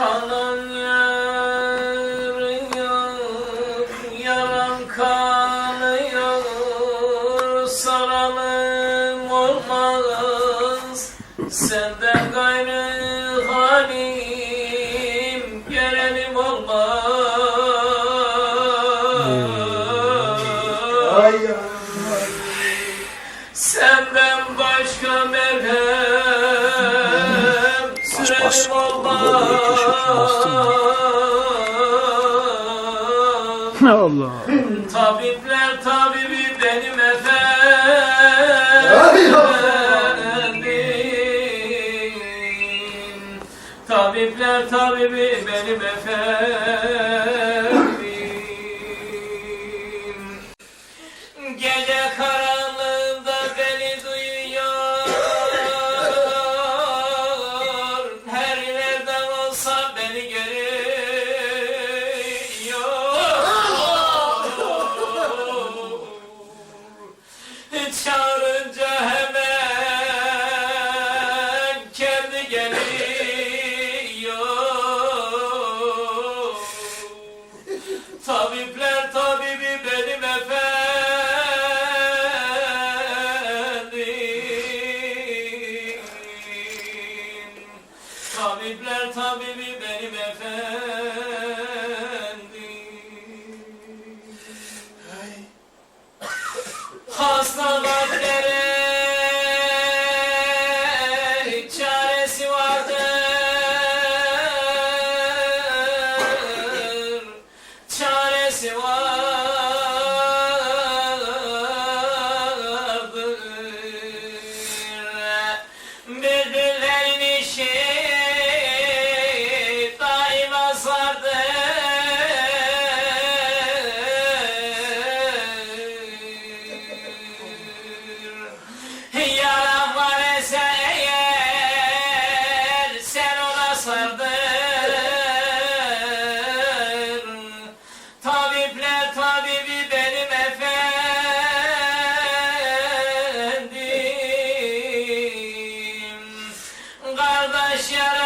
kalan yarıyor, yaram kanıyor, saralım olmaz, senden gayrı halim, görelim olmaz. Senden başka merhem Bas. Onda böyle bastım. Allah. Tabipler tabibi benim efendim. Tabipler tabibi benim efendim. Tabipler tabibi benim efendim. Hasta Malaysia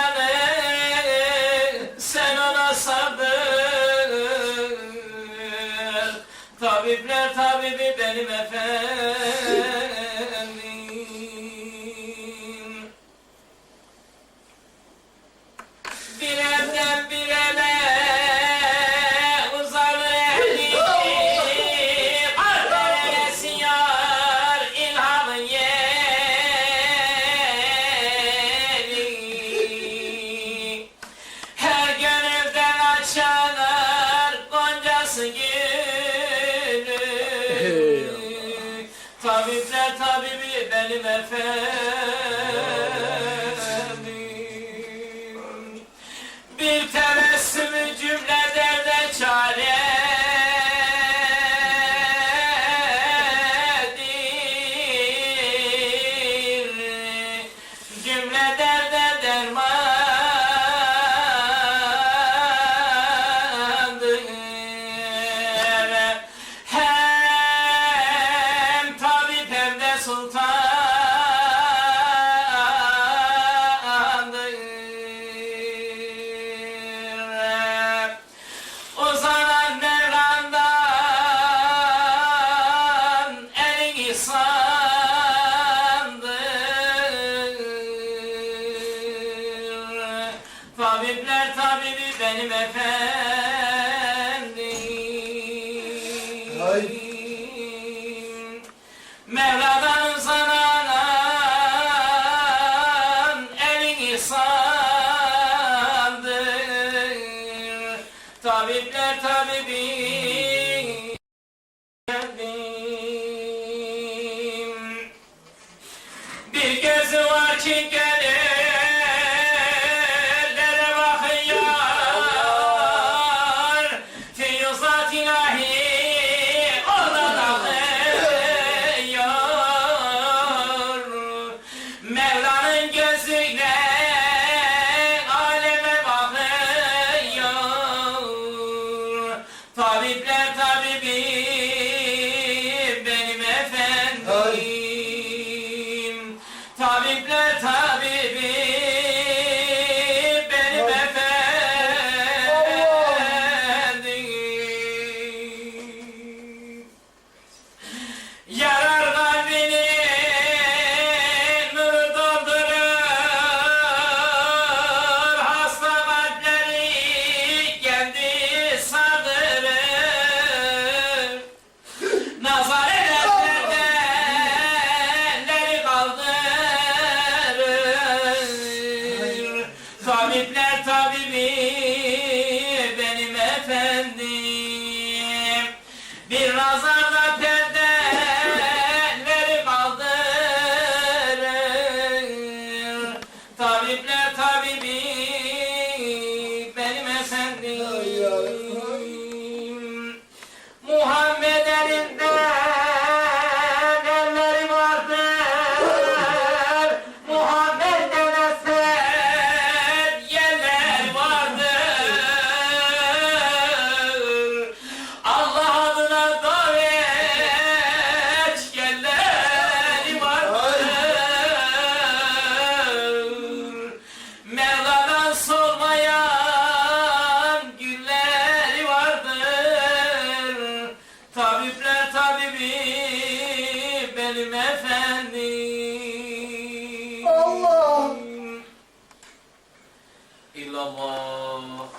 sevgilim Tabipler tabibi benim efendim. Rahim Mevla'dan sananan sandır Tabipler tabibi Tabipler tabibi